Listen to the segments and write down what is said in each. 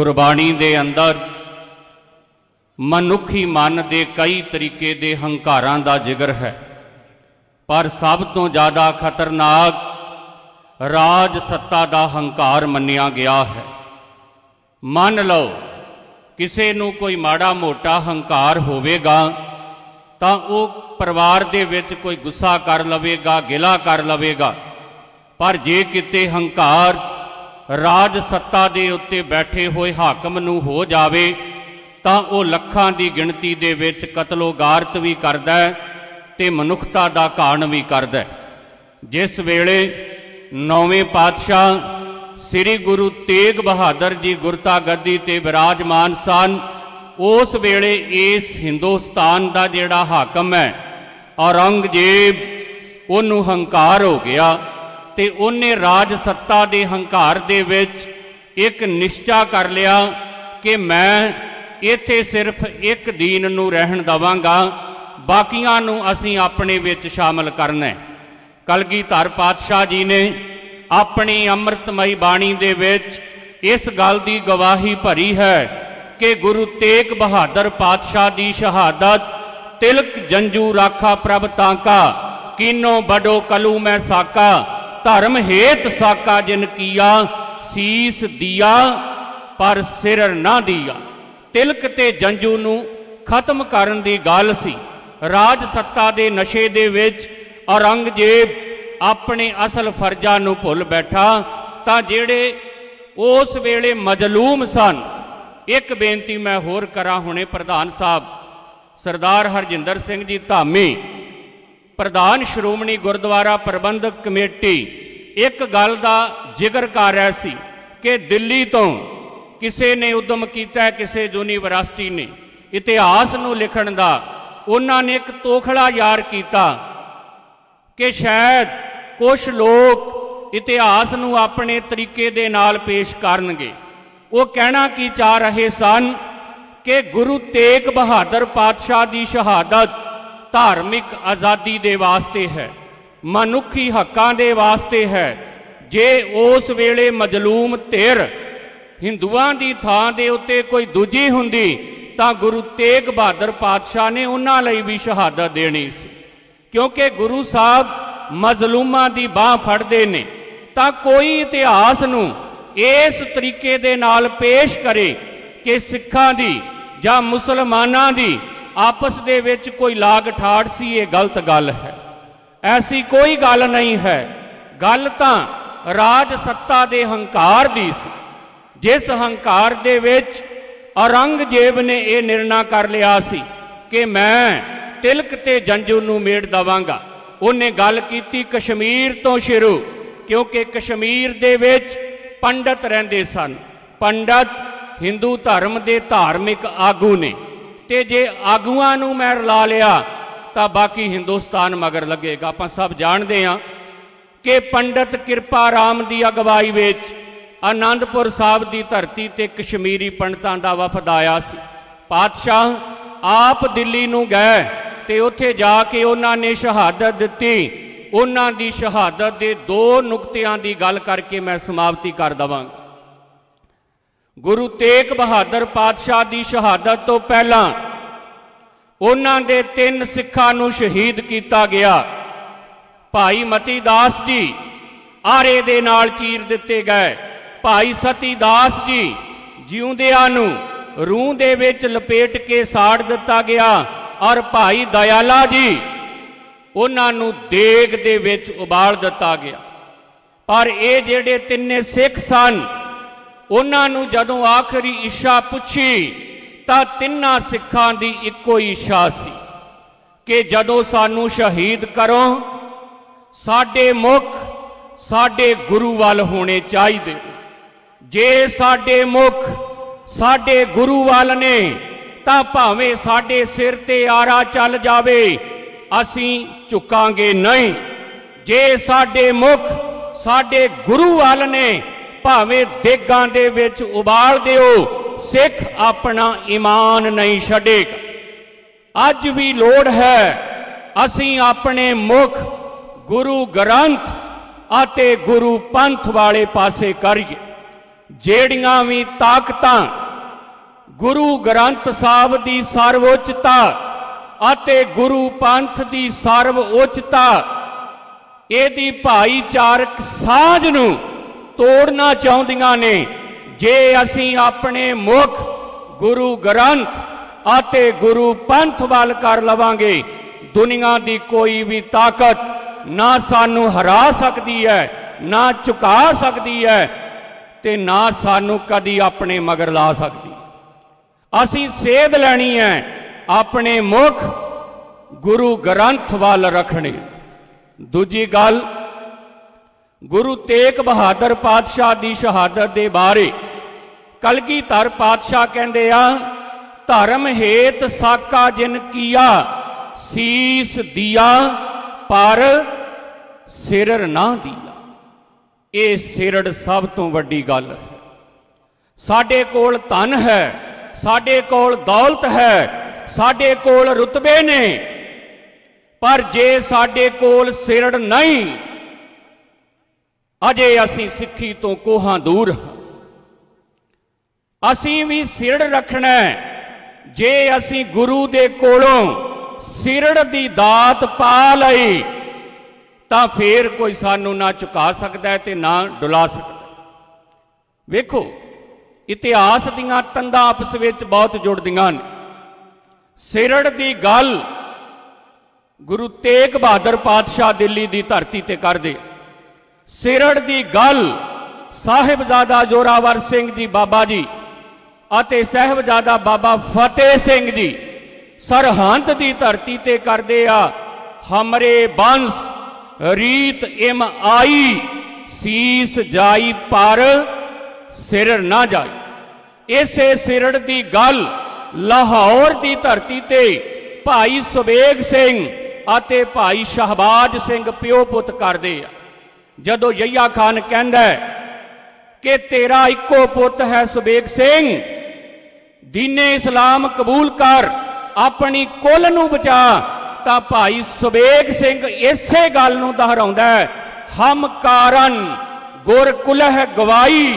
ਗੁਰਬਾਣੀ ਦੇ ਅੰਦਰ ਮਨੁੱਖੀ ਮਨ ਦੇ ਕਈ ਤਰੀਕੇ ਦੇ ਹੰਕਾਰਾਂ ਦਾ ਜ਼ਿਕਰ ਹੈ। ਪਰ ਸਭ ਤੋਂ ਜ਼ਿਆਦਾ ਖਤਰਨਾਕ ਰਾਜ ਸੱਤਾ ਦਾ ਹੰਕਾਰ ਮੰਨਿਆ ਗਿਆ ਹੈ। ਮੰਨ ਲਓ, ਕਿਸੇ ਨੂੰ ਕੋਈ ਮਾੜਾ ਮੋਟਾ ਹੰਕਾਰ ਹੋਵੇਗਾ, ਤਾਂ ਉਹ ਪਰਿਵਾਰ ਦੇ ਵਿੱਚ ਕੋਈ ਗੁੱਸਾ ਕਰ ਲਵੇਗਾ, ਗਿਲਾ ਕਰ ਲਵੇਗਾ। ਪਰ ਜੇ ਕਿਤੇ ਹੰਕਾਰ ਰਾਜ ਸੱਤਾ ਦੇ ਉੱਤੇ ਬੈਠੇ ਹੋਏ ਹਾਕਮ ਨੂੰ ਹੋ ਜਾਵੇ, ਤਾਂ ਉਹ ਲੱਖਾਂ ਦੀ ਗਿਣਤੀ ਦੇ ਵਿੱਚ ਕਤਲੋਗਾਰਤ ਵੀ ਕਰਦਾ ਹੈ ਤੇ ਮਨੁੱਖਤਾ ਦਾ ਕਾਰਨ ਵੀ ਕਰਦਾ ਹੈ। ਜਿਸ ਵੇਲੇ ਨੌਵੇਂ ਪਾਤਸ਼ਾਹ ਸ੍ਰੀ ਗੁਰੂ ਤੇਗ ਬਹਾਦਰ ਜੀ ਗੁਰਤਾ ਗੱਦੀ ਤੇ ਵਿਰਾਜਮਾਨ ਸਨ, ਉਸ ਵੇਲੇ ਇਸ ਹਿੰਦੁਸਤਾਨ ਦਾ ਜਿਹੜਾ ਹਾਕਮ ਹੈ, ਔਰੰਗਜ਼ੇਬ, ਉਹਨੂੰ ਹੰਕਾਰ ਹੋ ਗਿਆ। ਤੇ ਉਹਨੇ ਰਾਜ ਸੱਤਾ ਦੇ ਹੰਕਾਰ ਦੇ ਵਿੱਚ ਇੱਕ ਨਿਸ਼ਚਾ ਕਰ ਲਿਆ ਕਿ ਮੈਂ ਇੱਥੇ ਸਿਰਫ ਇੱਕ ਦੀਨ ਨੂੰ ਰਹਿਣ ਦਵਾਂਗਾ, ਬਾਕੀਆਂ ਨੂੰ ਅਸੀਂ ਆਪਣੇ ਵਿੱਚ ਸ਼ਾਮਲ ਕਰਨਾ ਹੈ। ਕਲਗੀਧਰ ਪਾਤਸ਼ਾਹ ਜੀ ਨੇ ਆਪਣੀ ਅੰਮ੍ਰਿਤਮਈ ਬਾਣੀ ਦੇ ਵਿੱਚ ਇਸ ਗੱਲ ਦੀ ਗਵਾਹੀ ਭਰੀ ਹੈ ਕਿ ਗੁਰੂ ਤੇਗ ਬਹਾਦਰ ਪਾਤਸ਼ਾਹ ਦੀ ਸ਼ਹਾਦਤ ਤਿਲਕ ਜੰਜੂ ਰਾਖਾ ਪ੍ਰਭ ਤਾਂਕਾ, ਕੀਨੋ ਬਡੋ ਕਲੂ ਮੈਂ ਸਾਕਾ ਧਰਮ ਹੇਤ ਸਾਕਾ ਜਿਨ ਕੀਆ, ਸੀਸ ਦਿਆ, ਪਰ ਸਿਰ ਨਾ ਦਿਆ। ਤਿਲਕ ਤੇ ਜੰਜੂ ਨੂੰ ਖਤਮ ਕਰਨ ਦੀ ਗੱਲ ਸੀ। ਰਾਜ ਸੱਤਾ ਦੇ ਨਸ਼ੇ ਦੇ ਵਿੱਚ ਔਰੰਗਜ਼ੇਬ ਆਪਣੇ ਅਸਲ ਫਰਜ਼ਾਂ ਨੂੰ ਭੁੱਲ ਬੈਠਾ, ਤਾਂ ਜਿਹੜੇ ਉਸ ਵੇਲੇ ਮਜਲੂਮ ਸਨ। ਇੱਕ ਬੇਨਤੀ ਮੈਂ ਹੋਰ ਕਰਾਂ ਹੁਣੇ ਪ੍ਰਧਾਨ ਸਾਹਿਬ, ਸਰਦਾਰ ਹਰਜਿੰਦਰ ਸਿੰਘ ਜੀ ਧਾਮੀ ਪ੍ਰਧਾਨ ਸ਼੍ਰੋਮਣੀ ਗੁਰਦੁਆਰਾ ਪ੍ਰਬੰਧਕ ਕਮੇਟੀ, ਇੱਕ ਗੱਲ ਦਾ ਜ਼ਿਕਰ ਕਰ ਰਿਹਾ ਸੀ ਕਿ ਦਿੱਲੀ ਤੋਂ ਕਿਸੇ ਨੇ ਉਦਮ ਕੀਤਾ, ਕਿਸੇ ਯੂਨੀਵਰਸਿਟੀ ਨੇ। ਇਤਿਹਾਸ ਨੂੰ ਲਿਖਣ ਦਾ ਉਹਨਾਂ ਨੇ ਇੱਕ ਤੋਖੜਾ ਯਾਰ ਕੀਤਾ ਕਿ ਸ਼ਾਇਦ ਕੁਝ ਲੋਕ ਇਤਿਹਾਸ ਨੂੰ ਆਪਣੇ ਤਰੀਕੇ ਦੇ ਨਾਲ ਪੇਸ਼ ਕਰਨਗੇ। ਉਹ ਕਹਿਣਾ ਕੀ ਚਾਹ ਰਹੇ ਸਨ ਕਿ ਗੁਰੂ ਤੇਗ ਬਹਾਦਰ ਪਾਤਸ਼ਾਹ ਦੀ ਸ਼ਹਾਦਤ ਧਾਰਮਿਕ ਆਜ਼ਾਦੀ ਦੇ ਵਾਸਤੇ ਹੈ, ਮਨੁੱਖੀ ਹੱਕਾਂ ਦੇ ਵਾਸਤੇ ਹੈ। ਜੇ ਉਸ ਵੇਲੇ ਮਜਲੂਮ ਧਿਰ ਹਿੰਦੂਆਂ ਦੀ ਥਾਂ ਦੇ ਉੱਤੇ ਕੋਈ ਦੂਜੀ ਹੁੰਦੀ, ਤਾਂ ਗੁਰੂ ਤੇਗ ਬਹਾਦਰ ਪਾਤਸ਼ਾਹ ਨੇ ਉਹਨਾਂ ਲਈ ਵੀ ਸ਼ਹਾਦਤ ਦੇਣੀ ਸੀ। ਕਿਉਂਕਿ ਗੁਰੂ ਸਾਹਿਬ ਮਜ਼ਲੂਮਾਂ ਦੀ ਬਾਹ ਫੜਦੇ ਨੇ, ਤਾਂ ਕੋਈ ਇਤਿਹਾਸ ਨੂੰ ਇਸ ਤਰੀਕੇ ਦੇ ਨਾਲ ਪੇਸ਼ ਕਰੇ ਕਿ ਸਿੱਖਾਂ ਦੀ ਜਾਂ ਮੁਸਲਮਾਨਾਂ ਦੀ ਆਪਸ ਦੇ ਵਿੱਚ ਕੋਈ ਲਾਗ ਠਾੜ ਸੀ, ਇਹ ਗਲਤ ਗੱਲ ਹੈ। ਐਸੀ ਕੋਈ ਗੱਲ ਨਹੀਂ ਹੈ। ਗੱਲ ਤਾਂ ਰਾਜ ਸੱਤਾ ਦੇ ਹੰਕਾਰ ਦੀ ਸੀ। ਜਿਸ ਹੰਕਾਰ ਦੇ ਵਿੱਚ ਔਰੰਗਜ਼ੇਬ ਨੇ ਇਹ ਨਿਰਣਾ ਕਰ ਲਿਆ ਸੀ ਕਿ ਮੈਂ ਤਿਲਕ ਤੇ ਜੰਜੂ ਨੂੰ ਮੇੜ ਦਵਾਂਗਾ। ਉਹਨੇ ਗੱਲ ਕੀਤੀ ਕਸ਼ਮੀਰ ਤੋਂ ਸ਼ੁਰੂ, ਕਿਉਂਕਿ ਕਸ਼ਮੀਰ ਦੇ ਵਿੱਚ ਪੰਡਤ ਰਹਿੰਦੇ ਸਨ। ਪੰਡਤ ਹਿੰਦੂ ਧਰਮ ਦੇ ਧਾਰਮਿਕ ਆਗੂ ਨੇ। ਤੇ ਜੇ ਆਗੂਆਂ ਨੂੰ ਮੈਂ ਰਲਾ ਲਿਆ, ਤਾਂ ਬਾਕੀ ਹਿੰਦੁਸਤਾਨ ਮਗਰ ਲੱਗੇਗਾ। ਆਪਾਂ ਸਭ ਜਾਣਦੇ ਹਾਂ ਕਿ ਪੰਡਤ ਕਿਰਪਾ ਰਾਮ ਦੀ ਅਗਵਾਈ ਵਿੱਚ ਆਨੰਦਪੁਰ ਸਾਹਿਬ ਦੀ ਧਰਤੀ ਤੇ ਕਸ਼ਮੀਰੀ ਪੰਡਤਾਂ ਦਾ ਵਫਦ ਆਇਆ ਸੀ। ਪਾਤਸ਼ਾਹ ਆਪ ਦਿੱਲੀ ਨੂੰ ਗਏ ਤੇ ਉੱਥੇ ਜਾ ਕੇ ਉਹਨਾਂ ਨੇ ਸ਼ਹਾਦਤ ਦਿੱਤੀ। ਉਹਨਾਂ ਦੀ ਸ਼ਹਾਦਤ ਦੇ ਦੋ ਨੁਕਤਿਆਂ ਦੀ ਗੱਲ ਕਰਕੇ ਮੈਂ ਸਮਾਪਤੀ ਕਰ ਦਵਾਂਗਾ। ਗੁਰੂ ਤੇਗ ਬਹਾਦਰ ਪਾਤਸ਼ਾਹ ਦੀ ਸ਼ਹਾਦਤ ਤੋਂ ਪਹਿਲਾਂ ਉਹਨਾਂ ਦੇ ਤਿੰਨ ਸਿੱਖਾਂ ਨੂੰ ਸ਼ਹੀਦ ਕੀਤਾ ਗਿਆ। ਭਾਈ ਮਤੀ ਦਾਸ ਜੀ ਆਰੇ ਦੇ ਨਾਲ ਚੀਰ ਦਿੱਤੇ ਗਏ। ਭਾਈ ਸਤੀ ਦਾਸ ਜੀ ਜਿਉਂਦਿਆਂ ਨੂੰ ਰੂਹ ਦੇ ਵਿੱਚ ਲਪੇਟ ਕੇ ਸਾੜ ਦਿੱਤਾ ਗਿਆ ਔਰ ਭਾਈ ਦਇਆਲਾ ਜੀ ਉਹਨਾਂ ਨੂੰ ਦੇਗ ਦੇ ਵਿੱਚ ਉਬਾਲ ਦਿੱਤਾ ਗਿਆ। ਪਰ ਇਹ ਜਿਹੜੇ ਤਿੰਨੇ ਸਿੱਖ ਸਨ ਉਹਨਾਂ ਨੂੰ ਜਦੋਂ ਆਖਰੀ ਇੱਛਾ ਪੁੱਛੀ, ਤਾਂ ਤਿੰਨਾਂ ਸਿੱਖਾਂ ਦੀ ਇੱਕੋ ਹੀ ਇੱਛਾ ਸੀ ਕਿ ਜਦੋਂ ਸਾਨੂੰ ਸ਼ਹੀਦ ਕਰੋ, ਸਾਡੇ ਮੁਖ ਸਾਡੇ ਗੁਰੂ ਵੱਲ ਹੋਣੇ ਚਾਹੀਦੇ। ਜੇ ਸਾਡੇ ਮੁਖ ਸਾਡੇ ਗੁਰੂ ਵੱਲ ਨੇ, ਤਾਂ ਭਾਵੇਂ ਸਾਡੇ ਸਿਰ ਤੇ ਆਰਾ ਚੱਲ ਜਾਵੇ, ਅਸੀਂ ਝੁਕਾਂਗੇ ਨਹੀਂ। ਜੇ ਸਾਡੇ ਮੁਖ ਸਾਡੇ ਗੁਰੂ ਵੱਲ ਨੇ ਭਾਵੇਂ ਦੇਗਾਂ ਦੇ ਵਿੱਚ ਉਬਾਲ ਦਿਓ, ਸਿੱਖ ਆਪਣਾ ਈਮਾਨ ਨਹੀਂ ਛੱਡੇਗਾ। ਅੱਜ ਵੀ ਲੋੜ ਹੈ, ਅਸੀਂ ਆਪਣੇ ਮੁਖ ਗੁਰੂ ਗ੍ਰੰਥ ਅਤੇ ਗੁਰੂ ਪੰਥ ਵਾਲੇ ਪਾਸੇ ਕਰੀਏ, ਜਿਹੜੀਆਂ ਵੀ ਤਾਕਤਾਂ ਗੁਰੂ ਗ੍ਰੰਥ ਸਾਹਿਬ ਦੀ ਸਰਵਉੱਚਤਾ ਅਤੇ ਗੁਰੂ ਪੰਥ ਦੀ ਸਰਵਉੱਚਤਾ, ਇਹਦੀ ਭਾਈਚਾਰਕ ਸਾਂਝ ਨੂੰ ਤੋੜਨਾ ਚਾਹੁੰਦੀਆਂ ਨੇ। ਜੇ ਅਸੀਂ ਆਪਣੇ ਮੁਖ ਗੁਰੂ ਗ੍ਰੰਥ ਅਤੇ ਗੁਰੂ ਪੰਥ ਵੱਲ ਕਰ ਲਵਾਂਗੇ, ਦੁਨੀਆ ਦੀ ਕੋਈ ਵੀ ਤਾਕਤ ਨਾ ਸਾਨੂੰ ਹਰਾ ਸਕਦੀ ਹੈ, ਨਾ ਝੁਕਾ ਸਕਦੀ ਹੈ ਤੇ ਨਾ ਸਾਨੂੰ ਕਦੀ ਆਪਣੇ ਮਗਰ ਲਾ ਸਕਦੀ। ਅਸੀਂ ਸੇਧ ਲੈਣੀ ਹੈ ਆਪਣੇ ਮੁਖ ਗੁਰੂ ਗ੍ਰੰਥ ਵੱਲ ਰੱਖਣੇ। ਦੂਜੀ ਗੱਲ ਗੁਰੂ ਤੇਗ ਬਹਾਦਰ ਪਾਤਸ਼ਾਹ ਦੀ ਸ਼ਹਾਦਤ ਦੇ ਬਾਰੇ ਕਲਗੀਧਰ ਪਾਤਸ਼ਾਹ ਕਹਿੰਦੇ ਆ, ਧਰਮ ਹੇਤ ਸਾਕਾ ਜਿਨ ਕੀਆ, ਸੀਸ ਦਿਆ, ਪਰ ਸਿਰਰ ਨਾ ਦਿਆ। ਇਹ ਸਿਰੜ ਸਭ ਤੋਂ ਵੱਡੀ ਗੱਲ ਹੈ। ਸਾਡੇ ਕੋਲ ਧਨ ਹੈ, ਸਾਡੇ ਕੋਲ ਦੌਲਤ ਹੈ, ਸਾਡੇ ਕੋਲ ਰੁਤਬੇ ਨੇ, ਪਰ ਜੇ ਸਾਡੇ ਕੋਲ ਸਿਰੜ ਨਹੀਂ ਅਜੇ ਅਸੀਂ ਸਿੱਖੀ ਤੋਂ ਕੋਹਾਂ ਦੂਰ ਹਾਂ। ਅਸੀਂ ਵੀ ਸਿਰੜ ਰੱਖਣਾ ਜੇ ਅਸੀਂ ਗੁਰੂ ਦੇ ਕੋਲੋਂ ਸਿਰੜ ਦੀ ਦਾਤ ਪਾ ਲਈ, ਤਾਂ ਫੇਰ ਕੋਈ ਸਾਨੂੰ ਨਾ ਝੁਕਾ ਸਕਦਾ ਹੈ ਤੇ ਨਾ ਡੁਲਾ ਸਕਦਾ। ਵੇਖੋ, ਇਤਿਹਾਸ ਦੀਆਂ ਤੰਦਾਂ ਆਪਸ ਵਿੱਚ ਬਹੁਤ ਜੁੜਦੀਆਂ ਨੇ ਸਿਰੜ ਦੀ ਗੱਲ ਗੁਰੂ ਤੇਗ ਬਹਾਦਰ ਪਾਤਸ਼ਾਹ ਦਿੱਲੀ ਦੀ ਧਰਤੀ ਤੇ ਕਰਦੇ ਸਿਰੜ ਦੀ ਗੱਲ ਸਾਹਿਬਜ਼ਾਦਾ ਜੋਰਾਵਰ ਸਿੰਘ ਜੀ ਬਾਬਾ ਜੀ ਅਤੇ ਸਾਹਿਬਜ਼ਾਦਾ ਬਾਬਾ ਫਤਿਹ ਸਿੰਘ ਜੀ ਸਰਹੰਦ ਦੀ ਧਰਤੀ ਤੇ ਕਰਦੇ ਆ ਹਮਰੇ ਬੰਸ, ਰੀਤ ਇਮ ਆਈ, ਸੀਸ ਜਾਈ ਪਰ ਸਿਰ ਨਾ ਜਾਈ। ਇਸੇ ਸਿਰੜ ਦੀ ਗੱਲ ਲਾਹੌਰ ਦੀ ਧਰਤੀ ਤੇ ਭਾਈ ਸੁਬੇਗ ਸਿੰਘ ਅਤੇ ਭਾਈ ਸ਼ਹਬਾਜ ਸਿੰਘ ਪਿਓ ਪੁੱਤ ਕਰਦੇ ਆ। ਜਦੋਂ ਯਈਆ ਖਾਨ ਕਹਿੰਦਾ ਕਿ ਤੇਰਾ ਇੱਕੋ ਪੁੱਤ ਹੈ ਸੁਬੇਗ ਸਿੰਘ, ਦੀਨੇ ਇਸਲਾਮ ਕਬੂਲ ਕਰ, ਆਪਣੀ ਕੁੱਲ ਨੂੰ ਬਚਾ, ਤਾਂ ਭਾਈ ਸੁਬੇਗ ਸਿੰਘ ਇਸੇ ਗੱਲ ਨੂੰ ਦੁਹਰਾਉਂਦਾ ਹਮ ਕਾਰਨ ਗੁਰ ਕੁਲਹ ਗਵਾਈ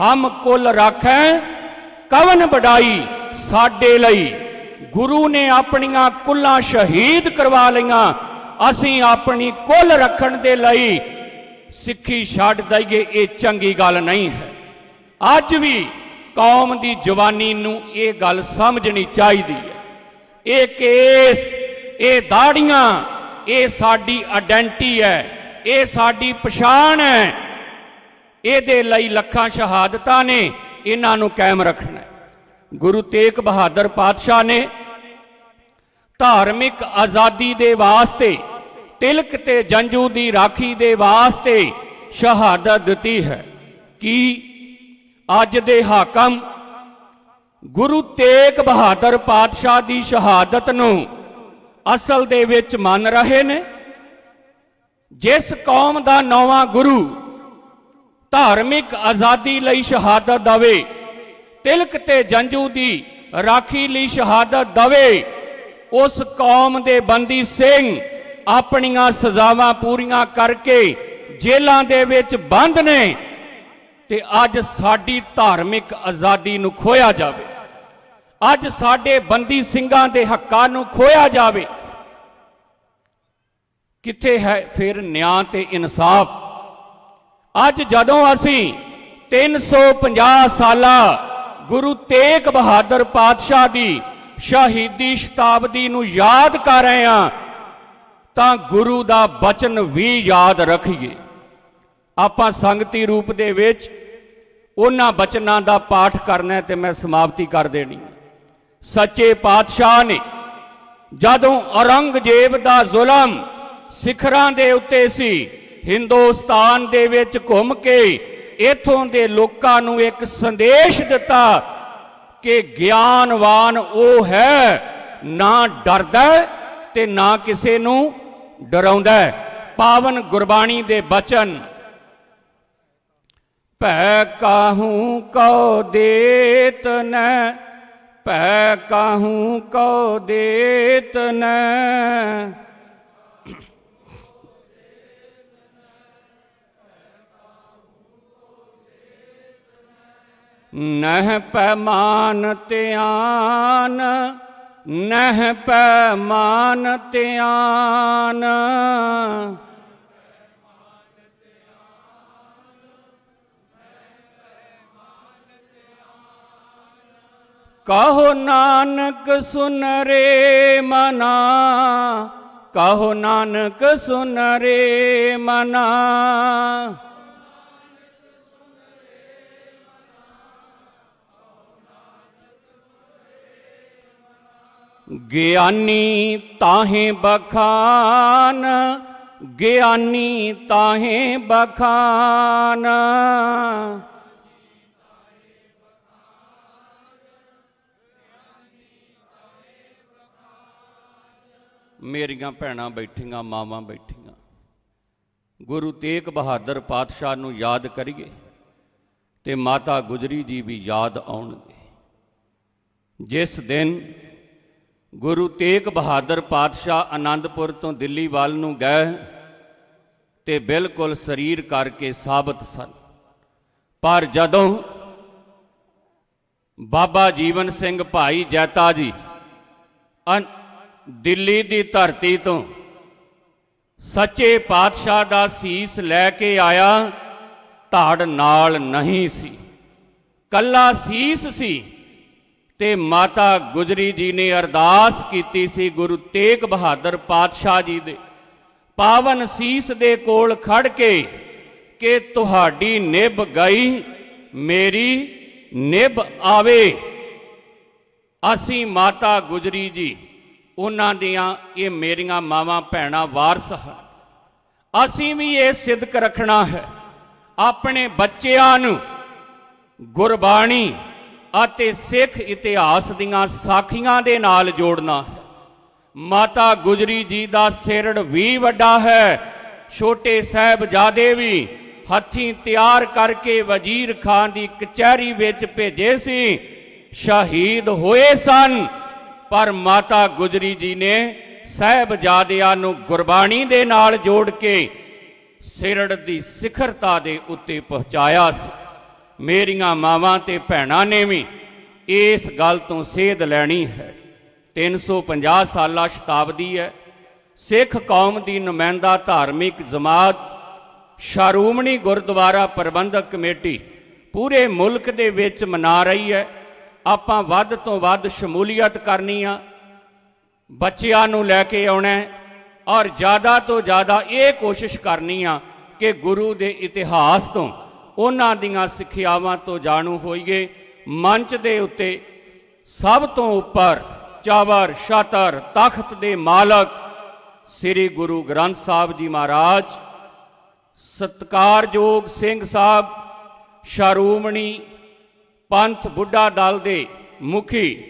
ਹਮ ਕੁਲ ਰਾਖੈ ਕਵਨ ਬੜਾਈ ਸਾਡੇ ਲਈ। ਗੁਰੂ ਨੇ ਆਪਣੀਆਂ ਕੁੱਲਾਂ ਸ਼ਹੀਦ ਕਰਵਾ ਲਈਆਂ, ਅਸੀਂ ਆਪਣੀ ਕੁੱਲ ਰੱਖਣ ਦੇ ਲਈ ਸਿੱਖੀ ਛੱਡ ਦਈਏ, ਇਹ ਚੰਗੀ ਗੱਲ ਨਹੀਂ ਹੈ। ਅੱਜ ਵੀ ਕੌਮ ਦੀ ਜਵਾਨੀ ਨੂੰ ਇਹ ਗੱਲ ਸਮਝਣੀ ਚਾਹੀਦੀ ਹੈ। ਇਹ ਕੇਸ, ਇਹ ਦਾੜੀਆਂ, ਇਹ ਸਾਡੀ ਆਇਡੈਂਟੀ ਹੈ, ਇਹ ਸਾਡੀ ਪਛਾਣ ਹੈ। ਇਹਦੇ ਲਈ ਲੱਖਾਂ ਸ਼ਹਾਦਤਾਂ ਨੇ, ਇਹਨਾਂ ਨੂੰ ਕਾਇਮ ਰੱਖਣਾ ਗੁਰੂ ਤੇਗ ਬਹਾਦਰ ਪਾਤਸ਼ਾਹ ਨੇ ਧਾਰਮਿਕ ਆਜ਼ਾਦੀ ਦੇ ਵਾਸਤੇ ਤਿਲਕ ਤੇ ਜੰਜੂ ਦੀ ਰਾਖੀ ਦੇ ਵਾਸਤੇ ਸ਼ਹਾਦਤ ਦਿੱਤੀ ਹੈ। ਕਿ ਅੱਜ ਦੇ ਹਾਕਮ ਗੁਰੂ ਤੇਗ ਬਹਾਦਰ ਪਾਤਸ਼ਾਹ ਦੀ ਸ਼ਹਾਦਤ ਨੂੰ ਅਸਲ ਦੇ ਵਿੱਚ ਮੰਨ ਰਹੇ ਨੇ? ਜਿਸ ਕੌਮ ਦਾ ਨੌਵਾਂ ਗੁਰੂ ਧਾਰਮਿਕ ਆਜ਼ਾਦੀ ਲਈ ਸ਼ਹਾਦਤ ਦਵੇ, ਤਿਲਕ ਤੇ ਜੰਜੂ ਦੀ ਰਾਖੀ ਲਈ ਸ਼ਹਾਦਤ ਦਵੇ, ਉਸ ਕੌਮ ਦੇ ਬੰਦੀ ਸਿੰਘ ਆਪਣੀਆਂ ਸਜ਼ਾਵਾਂ ਪੂਰੀਆਂ ਕਰਕੇ ਜੇਲ੍ਹਾਂ ਦੇ ਵਿੱਚ ਬੰਦ ਨੇ ਤੇ ਅੱਜ ਸਾਡੀ ਧਾਰਮਿਕ ਆਜ਼ਾਦੀ ਨੂੰ ਖੋਇਆ ਜਾਵੇ। ਅੱਜ ਸਾਡੇ ਬੰਦੀ ਸਿੰਘਾਂ ਦੇ ਹੱਕਾਂ ਨੂੰ ਖੋਇਆ ਜਾਵੇ। ਕਿੱਥੇ ਹੈ ਫਿਰ ਨਿਆਂ ਤੇ ਇਨਸਾਫ? ਅੱਜ ਜਦੋਂ ਅਸੀਂ 350 ਸਾਲਾ ਗੁਰੂ ਤੇਗ ਬਹਾਦਰ ਪਾਤਸ਼ਾਹ ਦੀ ਸ਼ਹੀਦੀ ਸ਼ਤਾਬਦੀ ਨੂੰ ਯਾਦ ਕਰ ਰਹੇ ਹਾਂ ਤਾਂ ਗੁਰੂ ਦਾ ਬਚਨ ਵੀ ਯਾਦ ਰੱਖੀਏ। ਆਪਾਂ ਸੰਗਤੀ ਰੂਪ ਦੇ ਵਿੱਚ ਉਹਨਾਂ ਬਚਨਾਂ ਦਾ ਪਾਠ ਕਰਨਾ ਹੈ ਤੇ ਮੈਂ ਸਮਾਪਤੀ ਕਰ ਦੇਣੀ ਸੱਚੇ ਪਾਤਸ਼ਾਹ ਨੇ ਜਦੋਂ ਔਰੰਗਜ਼ੇਬ ਦਾ ਜ਼ੁਲਮ ਸਿਖਰਾਂ ਦੇ ਉੱਤੇ ਸੀ, ਹਿੰਦੁਸਤਾਨ ਦੇ ਵਿੱਚ ਘੁੰਮ ਕੇ ਇਥੋਂ ਦੇ ਲੋਕਾਂ ਨੂੰ ਇੱਕ ਸੰਦੇਸ਼ ਦਿੱਤਾ ਕਿ ਗਿਆਨਵਾਨ ਉਹ ਹੈ, ਨਾ ਡਰਦਾ ਹੈ ਤੇ ਨਾ ਕਿਸੇ ਨੂੰ ਡਰਾਉਂਦਾ ਹੈ। ਪਾਵਨ ਗੁਰਬਾਣੀ ਦੇ ਬਚਨ ਭੈ ਕਾਹੂ ਕਉ ਦੇਤ ਨ, ਭੈ ਕਾਹੂ ਕਉ ਦੇਤ ਨ ਨਹਿ ਪੈਮਾਨ ਧਿਆਨ ਨਹਿ ਪੈਮਾਨ ਧਿਆਨ। ਕਹੋ ਨਾਨਕ ਸੁਨ ਰੇ ਮਨਾ ਕਹੋ ਨਾਨਕ ਸੁਨ ਰੇ ਮਨਾ। ਗਿਆਨੀ ਤਾਹੇ ਬਖਾਨ, ਗਿਆਨੀ ਤਾਹੇ ਬਖਾਨ। ਮੇਰੀਆਂ ਭੈਣਾਂ ਬੈਠੀਆਂ, ਮਾਵਾਂ ਬੈਠੀਆਂ। ਗੁਰੂ ਤੇਗ ਬਹਾਦਰ ਪਾਤਸ਼ਾਹ ਨੂੰ ਯਾਦ ਕਰੀਏ ਤੇ ਮਾਤਾ ਗੁਜਰੀ ਜੀ ਵੀ ਯਾਦ ਆਉਣਗੇ। ਜਿਸ ਦਿਨ ਗੁਰੂ ਤੇਗ ਬਹਾਦਰ ਪਾਤਸ਼ਾਹ ਆਨੰਦਪੁਰ ਤੋਂ ਦਿੱਲੀ ਵੱਲ ਨੂੰ ਗਏ ਤੇ ਬਿਲਕੁਲ ਸਰੀਰ ਕਰਕੇ ਸਾਬਤ ਸਨ। ਪਰ ਜਦੋਂ ਬਾਬਾ ਜੀਵਨ ਸਿੰਘ ਭਾਈ ਜੈਤਾ ਜੀ ਦਿੱਲੀ ਦੀ ਧਰਤੀ ਤੋਂ ਸੱਚੇ ਪਾਤਸ਼ਾਹ ਦਾ ਸੀਸ ਲੈ ਕੇ ਆਇਆ, ਧੜ ਨਾਲ ਨਹੀਂ ਸੀ। ਕੱਲਾ ਸੀਸ ਸੀ। ਤੇ ਮਾਤਾ ਗੁਜਰੀ ਜੀ ਨੇ ਅਰਦਾਸ ਕੀਤੀ ਸੀ ਗੁਰੂ ਤੇਗ ਬਹਾਦਰ ਪਾਤਸ਼ਾਹ ਜੀ ਦੇ। ਪਾਵਨ ਸੀਸ ਦੇ ਕੋਲ ਖੜ ਕੇ ਕਿ ਤੁਹਾਡੀ ਨਿਭ ਗਈ, ਮੇਰੀ ਨਿਭ ਆਵੇ। ਅਸੀਂ ਮਾਤਾ ਗੁਜਰੀ ਜੀ, ਉਹਨਾਂ ਦੀਆਂ ਇਹ ਮੇਰੀਆਂ ਮਾਵਾਂ ਭੈਣਾਂ ਵਾਰਸ ਹਨ। ਅਸੀਂ ਵੀ ਇਹ ਸਿੱਧਕ ਰੱਖਣਾ ਹੈ। ਆਪਣੇ ਬੱਚਿਆਂ ਨੂੰ ਗੁਰਬਾਣੀ ਅਤੇ ਸਿੱਖ ਇਤਿਹਾਸ ਦੀਆਂ ਸਾਖੀਆਂ ਦੇ ਨਾਲ ਜੋੜਨਾ। ਹੈ ਮਾਤਾ ਗੁਜਰੀ ਜੀ ਦਾ ਸਿਰੜ ਵੀ ਵੱਡਾ ਹੈ। ਛੋਟੇ ਸਾਹਿਬਜ਼ਾਦੇ ਵੀ ਹੱਥੀਂ ਤਿਆਰ ਕਰਕੇ ਵਜ਼ੀਰ ਖਾਨ ਦੀ ਕਚਹਿਰੀ ਵਿੱਚ ਭੇਜੇ ਸੀ। ਸ਼ਹੀਦ ਹੋਏ ਸਨ। ਪਰ ਮਾਤਾ ਗੁਜਰੀ ਜੀ ਨੇ ਸਾਹਿਬਜ਼ਾਦਿਆਂ ਨੂੰ ਗੁਰਬਾਣੀ ਦੇ ਨਾਲ ਜੋੜ ਕੇ ਸਿਰੜ ਦੀ ਸਿਖਰਤਾ ਦੇ ਉੱਤੇ ਪਹੁੰਚਾਇਆ ਸੀ। ਮੇਰੀਆਂ ਮਾਵਾਂ ਤੇ ਭੈਣਾਂ ਨੇ ਵੀ ਇਸ ਗੱਲ ਤੋਂ ਸੇਧ ਲੈਣੀ ਹੈ। 350 ਸਾਲਾ ਸ਼ਤਾਬਦੀ ਹੈ। ਸਿੱਖ ਕੌਮ ਦੀ ਨੁਮਾਇੰਦਾ ਧਾਰਮਿਕ ਜਮਾਤ, ਸ਼ਾਰੂਮਣੀ ਗੁਰਦੁਆਰਾ ਪ੍ਰਬੰਧਕ ਕਮੇਟੀ ਪੂਰੇ ਮੁਲਕ ਦੇ ਵਿੱਚ ਮਨਾ ਰਹੀ ਹੈ। ਆਪਾਂ ਵੱਧ ਤੋਂ ਵੱਧ ਸ਼ਮੂਲੀਅਤ ਕਰਨੀ ਆ। ਬੱਚਿਆਂ ਨੂੰ ਲੈ ਕੇ ਆਉਣਾ ਔਰ ਜ਼ਿਆਦਾ ਤੋਂ ਜ਼ਿਆਦਾ ਇਹ ਕੋਸ਼ਿਸ਼ ਕਰਨੀ ਆ ਕਿ ਗੁਰੂ ਦੇ ਇਤਿਹਾਸ ਤੋਂ ਉਹਨਾਂ ਦੀਆਂ ਸਿੱਖਿਆਵਾਂ ਤੋਂ ਜਾਣੂ ਹੋਈਏ। ਮੰਚ ਦੇ ਉੱਤੇ ਸਭ ਤੋਂ ਉੱਪਰ ਚਾਵਰ, ਸ਼ਾਤਰ, ਤਖਤ ਦੇ ਮਾਲਕ ਸ੍ਰੀ ਗੁਰੂ ਗ੍ਰੰਥ ਸਾਹਿਬ ਜੀ ਮਹਾਰਾਜ, ਸਤਕਾਰਯੋਗ ਸਿੰਘ ਸਾਹਿਬ, ਸ਼ਾਰੂਮਣੀ ਪੰਥ ਬੁੱਢਾ ਦਲ ਦੇ ਮੁਖੀ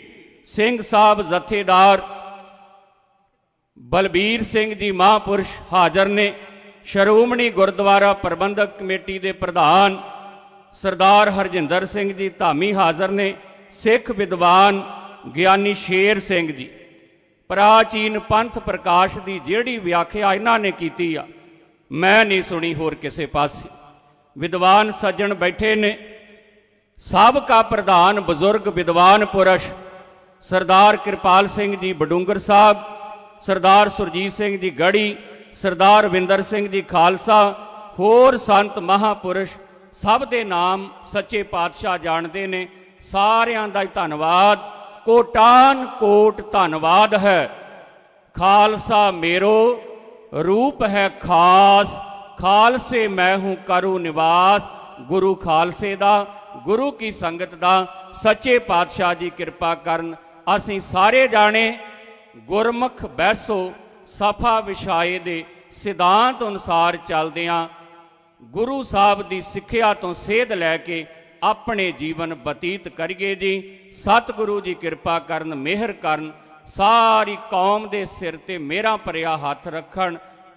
ਸਿੰਘ ਸਾਹਿਬ ਜਥੇਦਾਰ ਬਲਬੀਰ ਸਿੰਘ ਜੀ ਮਹਾਂਪੁਰਸ਼ ਹਾਜ਼ਰ ਨੇ। ਸ਼੍ਰੋਮਣੀ ਗੁਰਦੁਆਰਾ ਪ੍ਰਬੰਧਕ ਕਮੇਟੀ ਦੇ ਪ੍ਰਧਾਨ ਸਰਦਾਰ ਹਰਜਿੰਦਰ ਸਿੰਘ ਜੀ ਧਾਮੀ ਹਾਜ਼ਰ ਨੇ, ਸਿੱਖ ਵਿਦਵਾਨ ਗਿਆਨੀ ਸ਼ੇਰ ਸਿੰਘ ਜੀ। ਪ੍ਰਾਚੀਨ ਪੰਥ ਪ੍ਰਕਾਸ਼ ਦੀ ਜਿਹੜੀ ਵਿਆਖਿਆ ਇਹਨਾਂ ਨੇ ਕੀਤੀ ਆ, ਮੈਂ ਨਹੀਂ ਸੁਣੀ ਹੋਰ ਕਿਸੇ ਪਾਸੇ। ਵਿਦਵਾਨ ਸੱਜਣ ਬੈਠੇ ਨੇ। ਸਾਬਕਾ ਪ੍ਰਧਾਨ ਬਜ਼ੁਰਗ ਵਿਦਵਾਨ ਪੁਰਸ਼ ਸਰਦਾਰ ਕਿਰਪਾਲ ਸਿੰਘ ਜੀ ਬਡੂੰਗਰ ਸਾਹਿਬ, ਸਰਦਾਰ ਸੁਰਜੀਤ ਸਿੰਘ ਜੀ ਗੜੀ ਸਰਦਾਰ ਵਿੰਦਰ ਸਿੰਘ ਜੀ ਖਾਲਸਾ, ਹੋਰ ਸੰਤ ਮਹਾਪੁਰਸ਼, ਸਭ ਦੇ ਨਾਮ ਸੱਚੇ ਪਾਤਸ਼ਾਹ ਜਾਣਦੇ ਨੇ। ਸਾਰਿਆਂ ਦਾ ਹੀ ਧੰਨਵਾਦ। ਕੋਟਾਨ ਕੋਟ ਧੰਨਵਾਦ ਹੈ। ਖਾਲਸਾ ਮੇਰੋ, ਰੂਪ ਹੈ ਖਾਸ। ਖਾਲਸੇ ਮੈਂ ਹੂੰ ਕਰੂ ਨਿਵਾਸ। ਗੁਰੂ ਖਾਲਸੇ ਦਾ, ਗੁਰੂ ਕੀ ਸੰਗਤ ਦਾ ਸੱਚੇ ਪਾਤਸ਼ਾਹ ਜੀ ਕਿਰਪਾ ਕਰਨ। ਅਸੀਂ ਸਾਰੇ ਜਾਣੇ ਗੁਰਮੁਖ ਬੈਸੋ ਸਫਾ ਵਿਛਾਏ ਦੇ ਸਿਧਾਂਤ ਅਨੁਸਾਰ ਚੱਲਦਿਆਂ ਗੁਰੂ ਸਾਹਿਬ ਦੀ ਸਿੱਖਿਆ ਤੋਂ ਸੇਧ ਲੈ ਕੇ ਆਪਣੇ ਜੀਵਨ ਬਤੀਤ ਕਰੀਏ ਜੀ। ਸਤਿਗੁਰੂ ਜੀ ਕਿਰਪਾ ਕਰਨ, ਮਿਹਰ ਕਰਨ, ਸਾਰੀ ਕੌਮ ਦੇ ਸਿਰ ਤੇ ਮੇਰਾ ਭਰਿਆ ਹੱਥ ਰੱਖਣ।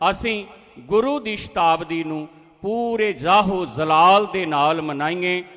ਅਸੀਂ ਗੁਰੂ ਦੀ ਸ਼ਤਾਬਦੀ ਨੂੰ ਪੂਰੇ ਜਾਹੋ ਜ਼ਲਾਲ ਦੇ ਨਾਲ ਮਨਾਈਏ।